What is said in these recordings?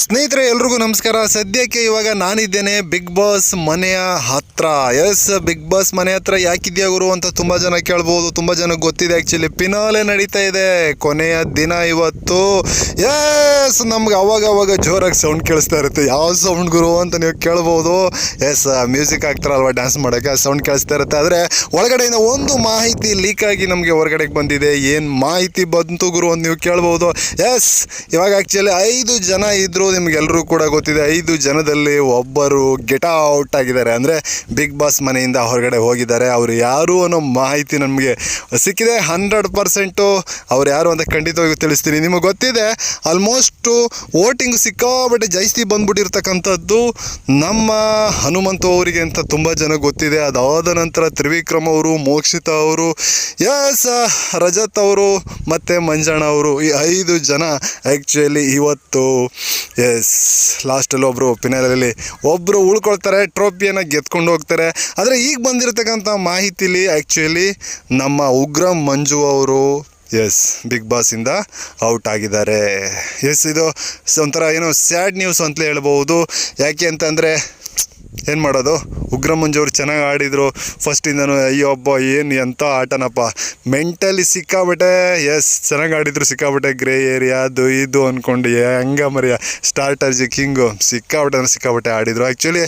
ಸ್ನೇಹಿತರೆ, ಎಲ್ರಿಗೂ ನಮಸ್ಕಾರ. ಸದ್ಯಕ್ಕೆ ಇವಾಗ ನಾನಿದ್ದೇನೆ ಬಿಗ್ ಬಾಸ್ ಮನೆಯ ಹತ್ರ. ಎಸ್ ಬಿಗ್ ಬಾಸ್ ಮನೆ ಹತ್ರ ಯಾಕಿದ್ಯಾ ಗುರು ಅಂತ ತುಂಬ ಜನ ಕೇಳ್ಬೋದು. ತುಂಬ ಜನಕ್ಕೆ ಗೊತ್ತಿದೆ ಆ್ಯಕ್ಚುಲಿ ಪಿನಾಲೆ ನಡೀತಾ ಇದೆ. ಕೊನೆಯ ದಿನ ಇವತ್ತು. ಎಸ್ ನಮ್ಗೆ ಅವಾಗ ಅವಾಗ ಜೋರಾಗಿ ಸೌಂಡ್ ಕೇಳಿಸ್ತಾ ಇರುತ್ತೆ. ಯಾವ ಸೌಂಡ್ ಗುರು ಅಂತ ನೀವು ಕೇಳ್ಬೋದು. ಎಸ್ ಮ್ಯೂಸಿಕ್ ಆಗ್ತಾರಲ್ವ ಡ್ಯಾನ್ಸ್ ಮಾಡೋಕ್ಕೆ? ಸೌಂಡ್ ಕೇಳಿಸ್ತಾ ಇರುತ್ತೆ. ಆದರೆ ಒಳಗಡೆಯಿಂದ ಒಂದು ಮಾಹಿತಿ ಲೀಕ್ ಆಗಿ ನಮಗೆ ಹೊರಗಡೆಗೆ ಬಂದಿದೆ. ಏನು ಮಾಹಿತಿ ಬಂತು ಗುರು ಅಂತ ನೀವು ಕೇಳ್ಬೋದು. ಎಸ್ ಇವಾಗ ಆ್ಯಕ್ಚುಲಿ ಐದು ಜನ ಇದ್ದರು ನಿಮ್ಗೆಲ್ಲರೂ ಕೂಡ ಗೊತ್ತಿದೆ, ಐದು ಜನದಲ್ಲಿ ಒಬ್ಬರು ಗೆಟ್ ಔಟ್ ಆಗಿದ್ದಾರೆ. ಅಂದರೆ ಬಿಗ್ ಬಾಸ್ ಮನೆಯಿಂದ ಹೊರಗಡೆ ಹೋಗಿದ್ದಾರೆ. ಅವರು ಯಾರು ಅನ್ನೋ ಮಾಹಿತಿ ನಮಗೆ ಸಿಕ್ಕಿದೆ. ಹಂಡ್ರೆಡ್ ಪರ್ಸೆಂಟು ಅವ್ರು ಯಾರು ಅಂತ ಖಂಡಿತವಾಗಿ ತಿಳಿಸ್ತೀನಿ. ನಿಮಗೆ ಗೊತ್ತಿದೆ, ಆಲ್ಮೋಸ್ಟು ವೋಟಿಂಗ್ ಸಿಕ್ಕಾಬಟ್ಟೆ ಜಾಸ್ತಿ ಬಂದ್ಬಿಟ್ಟಿರ್ತಕ್ಕಂಥದ್ದು ನಮ್ಮ ಹನುಮಂತು ಅವರಿಗೆ ಅಂತ ತುಂಬ ಜನ ಗೊತ್ತಿದೆ. ಅದಾದ ನಂತರ ತ್ರಿವಿಕ್ರಮ್ ಅವರು, ಮೋಕ್ಷಿತ ಅವರು, ಎಸ್ ರಜತ್ ಅವರು ಮತ್ತು ಮಂಜಣ್ಣ ಅವರು, ಈ ಐದು ಜನ ಆ್ಯಕ್ಚುಲಿ ಇವತ್ತು ಎಸ್ ಲಾಸ್ಟಲ್ಲಿ ಒಬ್ಬರು ಫಿನಾಲಲ್ಲಿ ಒಬ್ಬರು ಉಳ್ಕೊಳ್ತಾರೆ ಟ್ರೋಫಿಯನ್ನು ಗೆದ್ಕೊಂಡು ಹೋಗ್ತಾರೆ. ಆದರೆ ಈಗ ಬಂದಿರತಕ್ಕಂಥ ಮಾಹಿತಿಲಿ ಆ್ಯಕ್ಚುಲಿ ನಮ್ಮ ಉಗ್ರ ಮಂಜು ಅವರು ಎಸ್ ಬಿಗ್ ಬಾಸಿಂದ ಔಟ್ ಆಗಿದ್ದಾರೆ. ಎಸ್ ಇದು ಒಂಥರ ಏನೋ ಸ್ಯಾಡ್ ನ್ಯೂಸ್ ಅಂತಲೇ ಹೇಳ್ಬೋದು ಯಾಕೆ ಅಂತಂದರೆ ಏನು ಮಾಡೋದು? ಉಗ್ರಮಂಜವ್ರು ಮಂಜು ಚೆನ್ನಾಗಿ ಆಡಿದರು. ಫಸ್ಟಿಂದನೂ ಅಯ್ಯೋ ಅಬ್ಬ, ಏನು ಎಂಥ ಆಟನಪ್ಪ. ಮೆಂಟಲಿ ಸಿಕ್ಕಾಬಿಟ್ಟೆ. ಎಸ್ ಚೆನ್ನಾಗಿ ಆಡಿದ್ರು, ಸಿಕ್ಕಾಬಿಟ್ಟೆ. ಗ್ರೇ ಏರಿಯಾ ಅದು ಇದು ಅಂದ್ಕೊಂಡು ಹೆಂಗ ಮರಿಯ. ಸ್ಟಾರ್ಟರ್ಜಿ ಕಿಂಗು ಸಿಕ್ಕಾಬಿಟ್ಟೆ ಅಂದ್ರೆ ಸಿಕ್ಕಾಬಿಟ್ಟೆ ಆಡಿದರು. ಆ್ಯಕ್ಚುಲಿ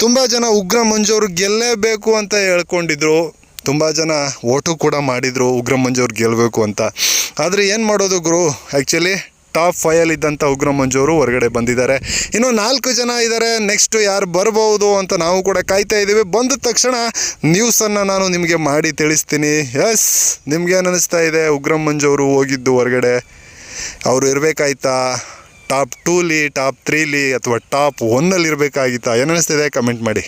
ತುಂಬ ಜನ ಉಗ್ರ ಮಂಜವ್ರು ಗೆಲ್ಲೇಬೇಕು ಅಂತ ಹೇಳ್ಕೊಂಡಿದ್ರು. ತುಂಬ ಜನ ಓಟು ಕೂಡ ಮಾಡಿದರು ಉಗ್ರ ಮಂಜು ಅವ್ರು ಗೆಲ್ಲಬೇಕು ಅಂತ. ಆದರೆ ಏನು ಮಾಡೋದು ಗುರು? ಆ್ಯಕ್ಚುಲಿ ಟಾಪ್ ಫೈಯಲ್ಲಿದ್ದಂಥ ಉಗ್ರ ಮಂಜು ಅವರು ಹೊರಗಡೆ ಬಂದಿದ್ದಾರೆ. ಇನ್ನು ನಾಲ್ಕು ಜನ ಇದ್ದಾರೆ. ನೆಕ್ಸ್ಟ್ ಯಾರು ಬರಬಹುದು ಅಂತ ನಾವು ಕೂಡ ಕಾಯ್ತಾ ಇದ್ದೀವಿ. ಬಂದ ತಕ್ಷಣ ನ್ಯೂಸನ್ನು ನಾನು ನಿಮಗೆ ಮಾಡಿ ತಿಳಿಸ್ತೀನಿ. ಎಸ್ ನಿಮ್ಗೇನು ಅನ್ನಿಸ್ತಾ ಇದೆ? ಉಗ್ರ ಮಂಜು ಅವರು ಹೋಗಿದ್ದು ಹೊರಗಡೆ. ಅವರು ಇರಬೇಕಾಯ್ತಾ? ಟಾಪ್ ಟೂಲಿ ಟಾಪ್ ತ್ರೀಲಿ ಅಥವಾ ಟಾಪ್ ಒನ್ನಲ್ಲಿ ಇರಬೇಕಾಗಿತ್ತಾ? ಏನು ಅನ್ನಿಸ್ತಿದೆ ಕಮೆಂಟ್ ಮಾಡಿ.